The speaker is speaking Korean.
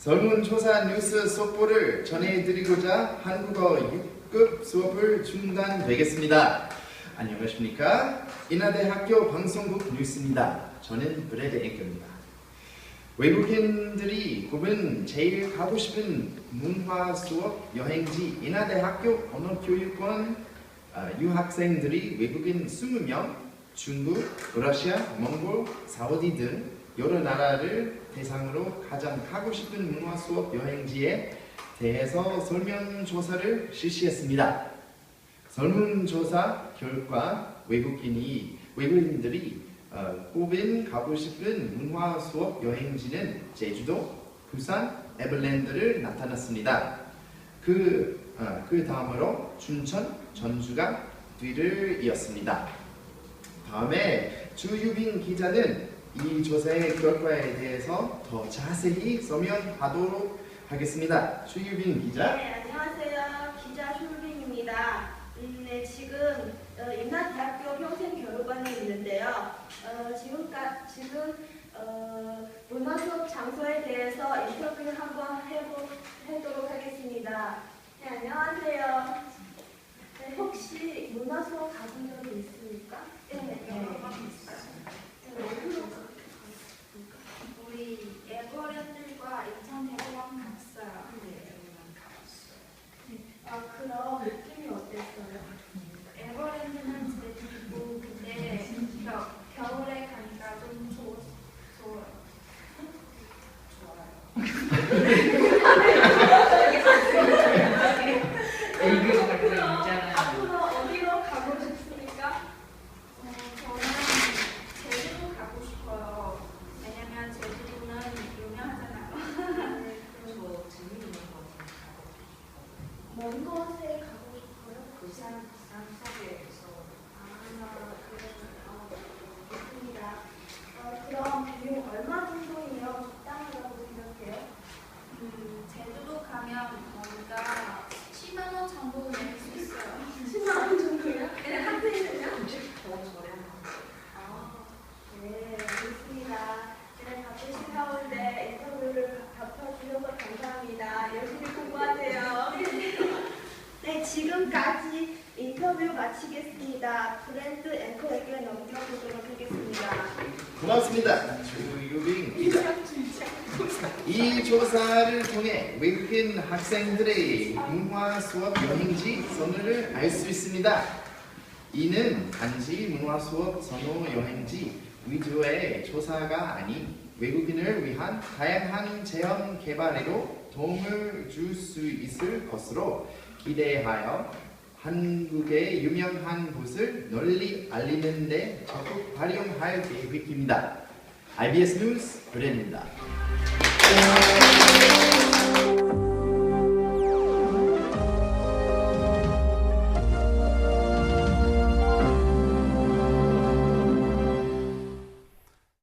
설문조사 뉴스 속보를 전해드리고자 한국어 6급 수업을 중단되겠습니다. 안녕하십니까? 인하대학교 방송국 뉴스입니다. 저는 브래드 앵커입니다. 외국인들이 꼽은 제일 가고 싶은 문화 수업 여행지 인하대학교 언어교육원 아, 유학생들이 외국인 20명, 중국, 러시아, 몽골, 사우디 등 여러 나라를 대상으로 가장 가고 싶은 문화 수업 여행지에 대해서 설문조사를 실시했습니다. 설문조사 결과 외국인이 외국인들이 어, 꼽은 가고 싶은 문화 수업 여행지는 제주도, 부산, 에버랜드를 나타났습니다. 그, 어, 그 다음으로 춘천, 전주가 뒤를 이었습니다. 다음에 주유빈 기자는 이 조사의 결과에 대해서 더 자세히 설명하도록 하겠습니다. 주유빈 기자. 네, 안녕하세요. 기자 쇼빈입니다. 음, 네, 지금 어, 인하대학교 평생교육원에 있는데요. 어, 지금까, 지금 어, 문화 수업 장소에 대해서 인터뷰를 한번 해보, 해도록 하겠습니다. 네, 안녕하세요. 네, 혹시 문화 수업 가본 적이 있습니까? 네, 있어요. 네, 어디로 가셨습니까? 우리 에버랜드과 인천대공원 갔어요. 아, 그럼 느낌이 어땠어요? 에버랜드는 제주도 근데 겨, 겨울에 가니까 좀 좋, 좋아요. 애교가 그거 있잖아요. 앞으로 어디로 가고 싶습니까? 어, 저는 제주도 가고 싶어요. 왜냐면 제주도는 유명하잖아요. 저 재밌는 거 먼 곳에 가고 싶어요? 부산 부산 서부에서 아. 좋습니다. 어, 그럼 비용 얼마 정도이면 적당하다고 생각해요? 음, 제주도 가면 뭔가 10만 원 정도 낼 수 있어요. 10만 원 정도요? 네, 아, 네, 좋습니다. 네, 바쁘신 가운데 인터뷰를 답해주셔서 감사합니다. 열심히 공부하세요. 네, 지금까지 인터뷰 마치겠습니다. 브랜드 앵커에게 넘겨보도록 하겠습니다. 고맙습니다. 기자. 이 조사를 통해 외국인 학생들의 문화 수업 여행지 선호를 알 수 있습니다. 이는 단지 문화 수업 선호 여행지 위주의 조사가 아닌 외국인을 위한 다양한 체험 개발에도 도움을 줄 수 있을 것으로 기대하여 한국의 유명한 곳을 널리 알리는 데 적극 활용할 계획입니다. IBS 뉴스 브랜입니다.